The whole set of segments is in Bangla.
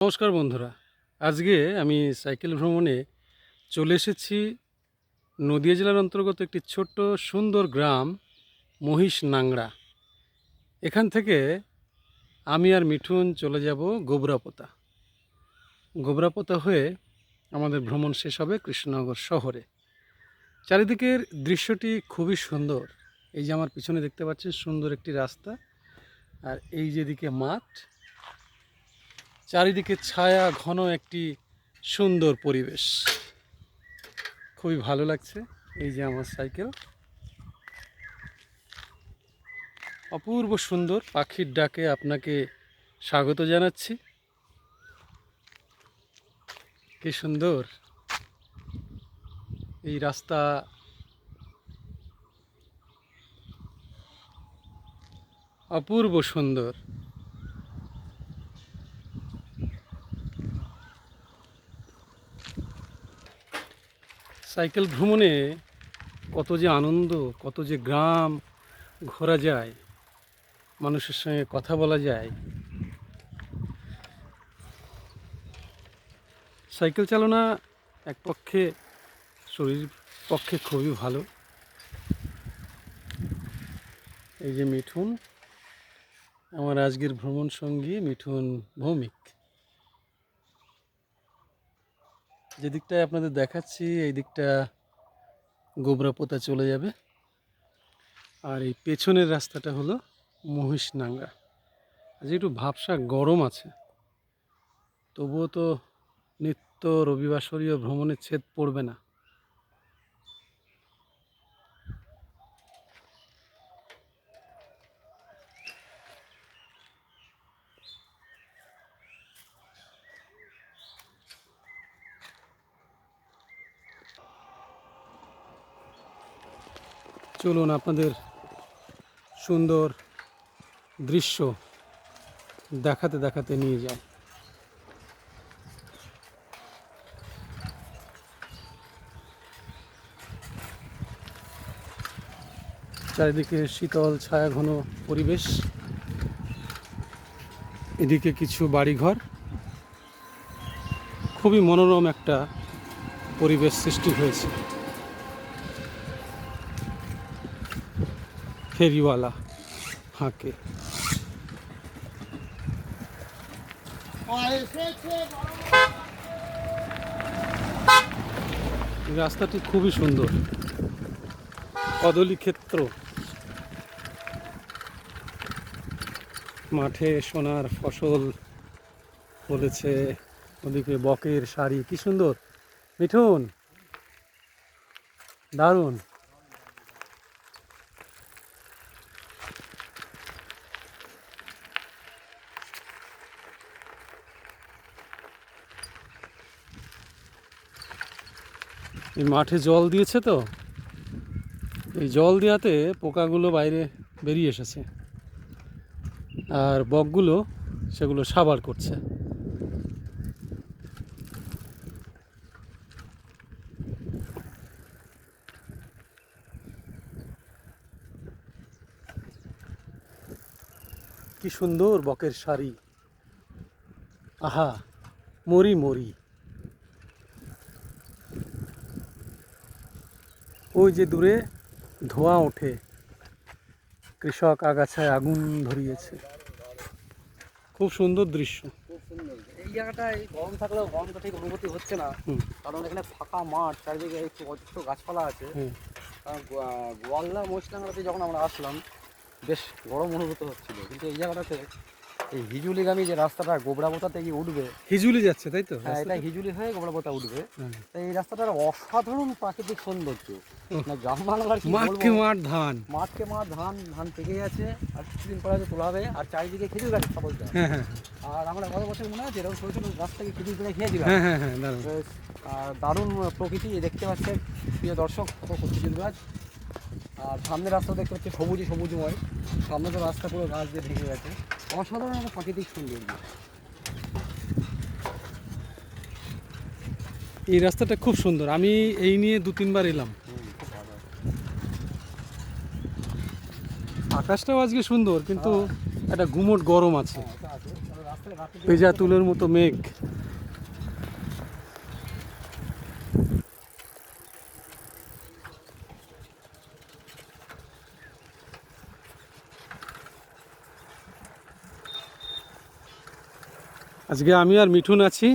নমস্কার বন্ধুরা। আজকে আমি সাইকেল ভ্রমণে চলে এসেছি নদিয়া জেলার অন্তর্গত একটি ছোট্ট সুন্দর গ্রাম, মহিষ নাংড়া। এখান থেকে আমি আর মিঠুন চলে যাব গোবরাপোতা। গোবরাপোতা হয়ে আমাদের ভ্রমণ শেষ হবে কৃষ্ণনগর শহরে। চারিদিকের দৃশ্যটি খুবই সুন্দর। এই যে আমার পিছনে দেখতে পাচ্ছেন সুন্দর একটি রাস্তা। আর এই যেদিকে মাঠ চারিদিকে ছায়া, ঘন একটি সুন্দর পরিবেশ। খুবই ভালো লাগছে এই যে আমার সাইকেল। অপূর্ব সুন্দর পাখির ডাকে আপনাকে স্বাগত জানাচ্ছি। কি সুন্দর। এই রাস্তা অপূর্ব সুন্দর। সাইকেল ভ্রমণে কত যে আনন্দ, কত যে গ্রাম ঘোরা যায়, মানুষের সঙ্গে কথা বলা যায়। সাইকেল চালনা এক পক্ষে, শরীর পক্ষে খুবই ভালো। এই যে মিঠুন, আমার আজকের ভ্রমণ সঙ্গী মিঠুন ভৌমিক। যে দিকটায় আপনাদের দেখাচ্ছি, এই দিকটা গোবরা পোতা চলে যাবে। আর এই পেছনের রাস্তাটা হলো মহিষনাঙ্গা। আজ একটু ভাবসা গরম আছে। তবুও তো নিত্য রবিবাসরীয় ভ্রমণের ছেদ পড়বে না। চলুন আপনাদের সুন্দর দৃশ্য দেখাতে দেখাতে নিয়ে যাই। চারিদিকে শীতল ছায়া ঘন পরিবেশ। এদিকে কিছু বাড়িঘর। খুবই মনোরম একটা পরিবেশ সৃষ্টি হয়েছে। ফেরিওয়ালা হাঁকে রাস্তাটি খুবই সুন্দর কদলি ক্ষেত্র মাঠে সোনার ফসল ফলেছে ওদিকে বকের শাড়ি কি সুন্দর মিঠুন দারুণ এই মাঠে জল দিয়েছে তো। এই জল দেওয়াতে পোকাগুলো বাইরে বেরিয়ে এসেছে। আর বকগুলো সেগুলো সাবার করছে। কি সুন্দর বকের শাড়ি। আহা, মরি মরি। ওই যে দূরে ধোঁয়া ওঠে। কৃষক আগাছায় আগুন ধরিয়েছে। খুব সুন্দর দৃশ্য। খুব সুন্দর। এই জায়গাটায় গরম থাকলেও গরমটা ঠিক অনুভূতি হচ্ছে না। কারণ এখানে ফাঁকা মাঠ চারিদিকে একটু অজস্র গাছপালা আছে। গোয়ালদা মহিষডাঙ্গাতে যখন আমরা আসলাম বেশ গরম অনুভূত হচ্ছিল। কিন্তু এই জায়গাটাতে এই হিজুলিগামী যে রাস্তাটা গোবরাবোতা থেকে উঠবে হিজুলি যাচ্ছে তাই তো? হ্যাঁ এটা হিজুলি হয়ে গোবরাবোতা উঠবে। হ্যাঁ। তো এই রাস্তাটার অসাধারণ প্রাকৃতিক সৌন্দর্য। না গ্রাম বাংলার মাঠকে মাঠ ধান। মাঠকে মাঠ ধান ধান পেকে গেছে আর কিছুদিন পরে তোলা হবে আর চারিদিকে খেজুর গাছ সবজ হ্যাঁ হ্যাঁ আর আমরা গত বছর মনে আছে এরকম ছোটো ছোটো গাছ থেকে খেজুর পেড়ে হ্যাঁ হ্যাঁ হ্যাঁ দারুণ। আর দারুণ প্রকৃতি দেখতে পাচ্ছেন প্রিয় দর্শক কত খেজুর গাছ। আর সামনের রাস্তা দেখতে পাচ্ছি সবুজই সবুজময়। সামনে তো রাস্তা পুরো গাছ দিয়ে ঢেকে গেছে। অসাধারণ একটা প্রাকৃতিক সৌন্দর্য। এই রাস্তাটা খুব সুন্দর। আমি এই নিয়ে দু তিনবার এলাম। আকাশটাও আজকে সুন্দর কিন্তু একটা গুমোট গরম আছে। হ্যাঁ, পেজা তুলোর মতো মেঘ। আজকে আমি আর মিঠুন আছি।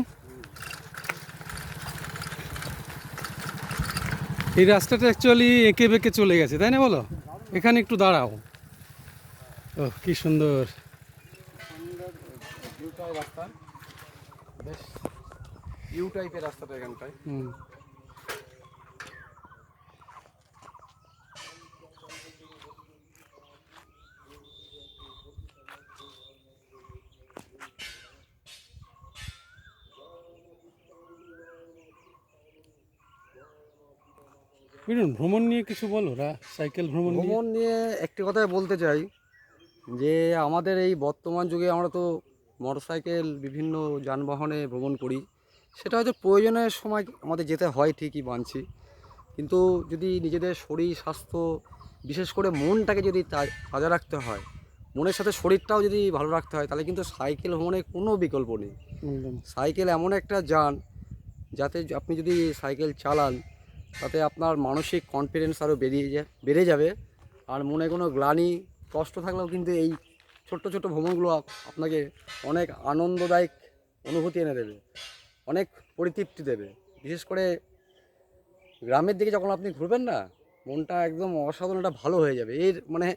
এই রাস্তাটা অ্যাকচুয়ালি এঁকে বেঁকে চলে গেছে তাই না বলো? এখানে একটু দাঁড়াও। ও কি সুন্দর। ইউ টাইপের রাস্তাটা এখানটায়। হুম। ভ্রমণ নিয়ে কিছু বলো রা সাইকেল ভ্রমণ ভ্রমণ নিয়ে একটি কথাই বলতে চাই যে আমাদের এই বর্তমান যুগে আমরা তো মোটরসাইকেল বিভিন্ন যানবাহনে ভ্রমণ করি। সেটা হয়তো প্রয়োজনের সময় আমাদের যেতে হয় ঠিকই মানছি। কিন্তু যদি নিজেদের শরীর স্বাস্থ্য বিশেষ করে মনটাকে যদি তাজা রাখতে হয় মনের সাথে শরীরটাও যদি ভালো রাখতে হয় তাহলে কিন্তু সাইকেল ভ্রমণের কোনো বিকল্প নেই। সাইকেল এমন একটা যান যাতে আপনি যদি সাইকেল চালান তাতে আপনার মানসিক কনফিডেন্স আরও বেরিয়ে যায় বেড়ে যাবে। আর মনে কোনো গ্লানি কষ্ট থাকলেও কিন্তু এই ছোট্ট ছোট্ট ভ্রমণগুলো আপনাকে অনেক আনন্দদায়ক অনুভূতি এনে দেবে অনেক পরিতৃপ্তি দেবে। বিশেষ করে গ্রামের দিকে যখন আপনি ঘুরবেন না মনটা একদম অসাধারণ একটা ভালো হয়ে যাবে। এর মানে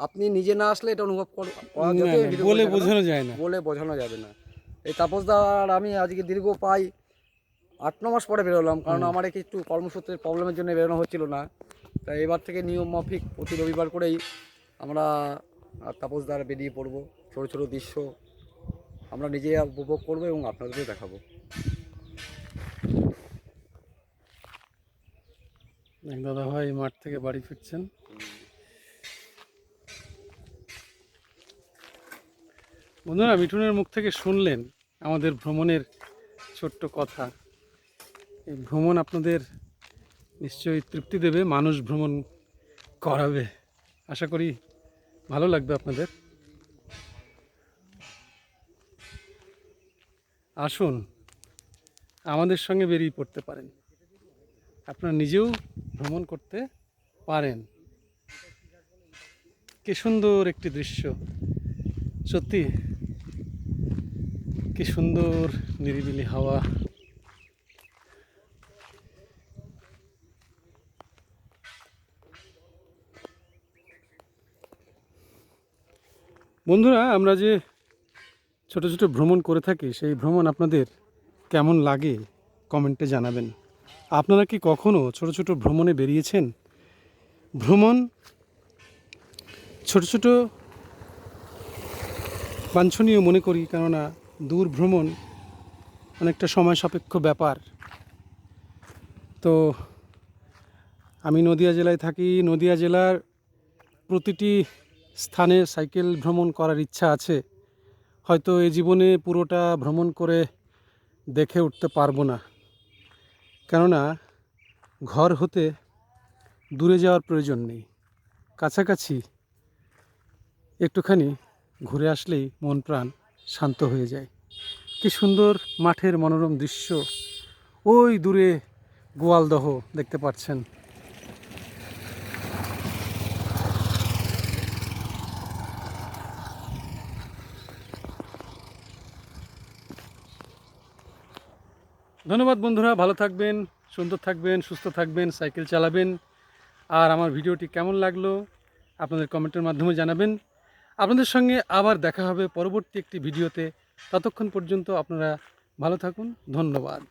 আপনি নিজে না আসলে এটা অনুভব বলে বোঝানো যায় না। বলে বোঝানো যাবে না। এই তাপসদা আর আমি আজকে দীর্ঘ প্রায় আট ন মাস পরে বেরোলাম কারণ। আমার একটু কর্মসূত্রের প্রবলেমের জন্য বেরোনো হচ্ছিল না। তাই এবার থেকে নিয়ম মাফিক প্রতি রবিবার করেই আমরা তাপসদার বেরিয়ে পড়ব। ছোটো ছোটো দৃশ্য আমরা নিজেরা উপভোগ করব এবং আপনাদেরকে দেখাবো। দাদা ভাই মাঠ থেকে বাড়ি ফিরছেন। বন্ধুরা মিঠুনের মুখ থেকে শুনলেন আমাদের ভ্রমণের ছোট্ট কথা। এই ভ্রমণ আপনাদের নিশ্চয়ই তৃপ্তি দেবে, মানুষ ভ্রমণ করাবে। আশা করি ভালো লাগবে আপনাদের। আসুন, আমাদের সঙ্গে বেরিয়ে পড়তে পারেন। আপনারা নিজেও ভ্রমণ করতে পারেন। কি সুন্দর একটি দৃশ্য। সত্যি, কি সুন্দর নিরিবিলি হাওয়া। বন্ধুরা, আমরা যে ছোট ছোট ভ্রমণ করে থাকি, সেই ভ্রমণ আপনাদের কেমন লাগে কমেন্টে জানাবেন। আপনারা কি কখনো ছোট ছোট ভ্রমণে বেরিয়েছেন? ভ্রমণ ছোট ছোট বাঞ্ছনীয় মনে করি, কেননা দূর ভ্রমণ অনেকটা সময় সাপেক্ষ ব্যাপার। তো আমি নদিয়া জেলায় থাকি। নদিয়া জেলার প্রতিটি স্থানে সাইকেল ভ্রমণ করার ইচ্ছা আছে, হয়তো এই জীবনে পুরোটা ভ্রমণ করে দেখে উঠতে পারব না। কেননা, ঘর হতে দূরে যাওয়ার প্রয়োজন নেই। কাছাকাছি একটুখানি ঘুরে আসলেই মন প্রাণ শান্ত হয়ে যায়। কি সুন্দর মাঠের মনোরম দৃশ্য। ওই দূরে গোয়ালদহ দেখতে পাচ্ছেন। ধন্যবাদ বন্ধুরা, ভালো থাকবেন, সুন্দর থাকবেন, সুস্থ থাকবেন, সাইকেল চালাবেন। আর আমার ভিডিওটি কেমন লাগল আপনাদের কমেন্টের মাধ্যমে জানাবেন। আপনাদের সঙ্গে আবার দেখা হবে পরবর্তী একটি ভিডিওতে। ততক্ষণ পর্যন্ত আপনারা ভালো থাকুন, ধন্যবাদ।